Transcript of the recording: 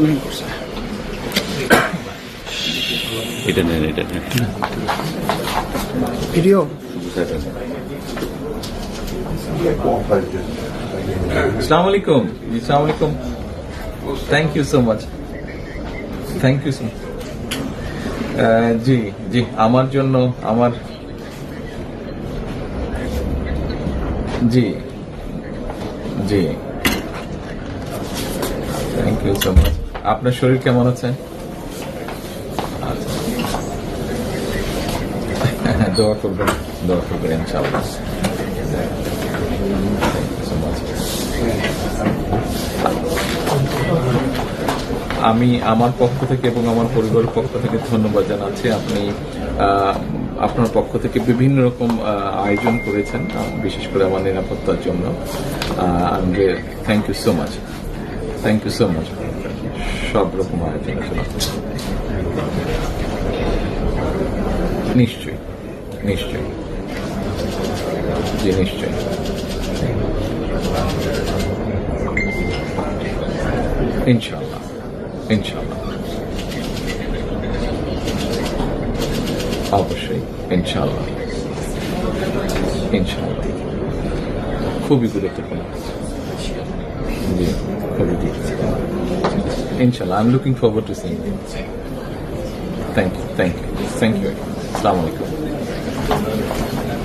Comment করছে এটা নেন এটা নেন video. Assalamu alaikum. Thank you so much. Thank you so much. Uh, জি জি আমার জন্য আমার জি জি থ্যাংক ইউ সো মাচ আপনার শরীর কেমন আছে? দোয়া করবেন দোয়া করবেন ইনশাআল্লাহ। Thank you so much. আমি আমার পক্ষ থেকে এবং আমার পরিবারের পক্ষ থেকে ধন্যবাদ জানাচ্ছি। আপনি আপনার পক্ষ থেকে বিভিন্ন রকম আয়োজন করেছেন বিশেষ করে আমার নিরাপত্তার জন্য। Thank you so much thank you so much সব রকম আয়োজনের জন্য নিশ্চয়ই নিশ্চয়ই। জি, নিশ্চয়ই। ইনশাল্লাহ ইনশাল্লাহ অবশ্যই ইনশাল্লাহ ইনশাল্লাহ খুবই গুরুত্বপূর্ণ। জি, খুবই গুরুত্বপূর্ণ। inshallah. I'm looking forward to seeing you. Thank you. Thank you. Thank you. Assalamu alaikum.